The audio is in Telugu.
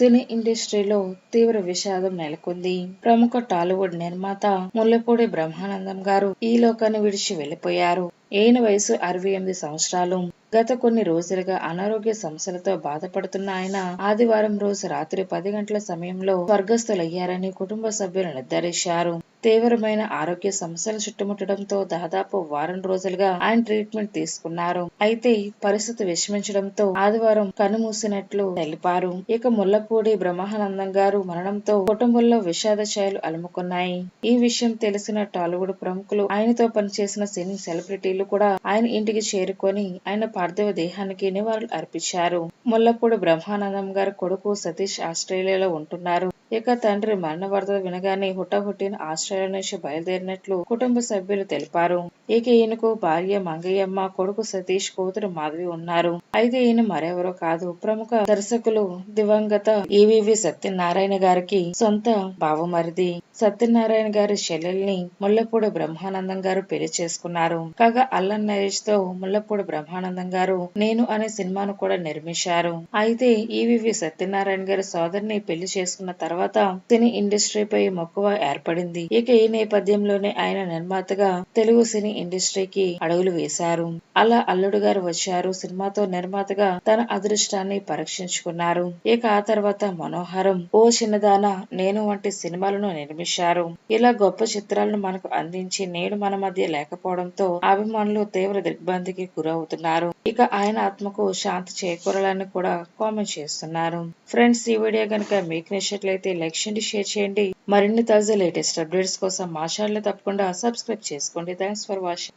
సినీ ఇండస్ట్రీలో తీవ్ర విషాదం నెలకొంది. ప్రముఖ టాలీవుడ్ నిర్మాత ముల్లపూడి బ్రహ్మానందం గారు ఈ లోకాన్ని విడిచి వెళ్ళిపోయారు ఈయన వయసు అరవై ఎనిమిది సంవత్సరాలు. గత కొన్ని రోజులుగా అనారోగ్య సమస్యలతో బాధపడుతున్న ఆయన ఆదివారం రోజు రాత్రి పది గంటల సమయంలో స్వర్గస్థులయ్యారని కుటుంబ సభ్యులు నిర్ధారించారు. తీవ్రమైన ఆరోగ్య సమస్యలు చుట్టుముట్టడంతో దాదాపు వారం రోజులుగా ఆయన ట్రీట్మెంట్ తీసుకున్నారు. అయితే పరిస్థితి విషమించడంతో ఆదివారం కనుమూసినట్లు తెలిపారు. ఇక ముల్లపూడి బ్రహ్మానందం గారు మరణంతో కుటుంబంలో విషాద ఛాయలు అలుముకున్నాయి. ఈ విషయం తెలిసిన టాలీవుడ్ ప్రముఖులు ఆయనతో పనిచేసిన సినీ సెలబ్రిటీలు కూడా ఆయన ఇంటికి చేరుకొని ఆయన పార్థివ దేహానికి నివాళులు అర్పించారు. ముల్లపూడి బ్రహ్మానందం గారి కొడుకు సతీష్ ఆస్ట్రేలియాలో ఉంటున్నారు. ఇక తండ్రి మరణ వార్త వినగానే హుటాహుటిన ఆస్ట్రేలియా నుంచి బయలుదేరినట్లు కుటుంబ సభ్యులు తెలిపారు. ఇక ఈయనకు భార్య మంగయ్యమ్మ కొడుకు సతీష్ కూతురు మాధవి ఉన్నారు. అయితే ఈయన మరెవరో కాదు. ప్రముఖ దర్శకులు దివంగత ఈవివి సత్యనారాయణ గారికి సొంత బావమరిది. సత్యనారాయణ గారి చెల్లెల్ని ముల్లపూడి బ్రహ్మానందం గారు పెళ్ళి చేసుకున్నారు. కాగా అల్లం నరేష్తో ముల్లపూడి బ్రహ్మానందం గారు నేను అనే సినిమాను కూడా నిర్మించారు. అయితే ఈవివి సత్యనారాయణ గారి సోదరిని పెళ్ళి చేసుకున్న తర్వాత సినీ ఇండస్ట్రీపై మక్కువ ఏర్పడింది. ఇక ఈ నేపథ్యంలోనే ఆయన నిర్మాతగా తెలుగు సినీ ఇండస్ట్రీకి అడుగులు వేశారు. అలా అల్లుడు గారు వచ్చారు. సినిమాతో నిర్మాతగా తన అదృష్టాన్ని పరీక్షించుకున్నారు. ఇక ఆ తర్వాత మనోహరం ఓ చిన్నదాన నేను వంటి సినిమాలను నిర్మించారు. ఇలా గొప్ప చిత్రాలను మనకు అందించి నేడు మన మధ్య లేకపోవడంతో అభిమానులు తీవ్ర దిగ్భ్రాంతికి గురవుతున్నారు. ఇక ఆయన ఆత్మకు శాంతి చేకూరాలని కూడా కామెంట్ చేస్తున్నారు. ఫ్రెండ్స్ ఈ వీడియో కనుక మీకు నచ్చినట్లయితే లైక్ చేయండి షేర్ చేయండి. మరిన్ని తాజా లేటెస్ట్ అప్డేట్స్ కోసం మా ఛానల్ తప్పకుండా సబ్స్క్రైబ్ చేసుకోండి. Thanks for watching.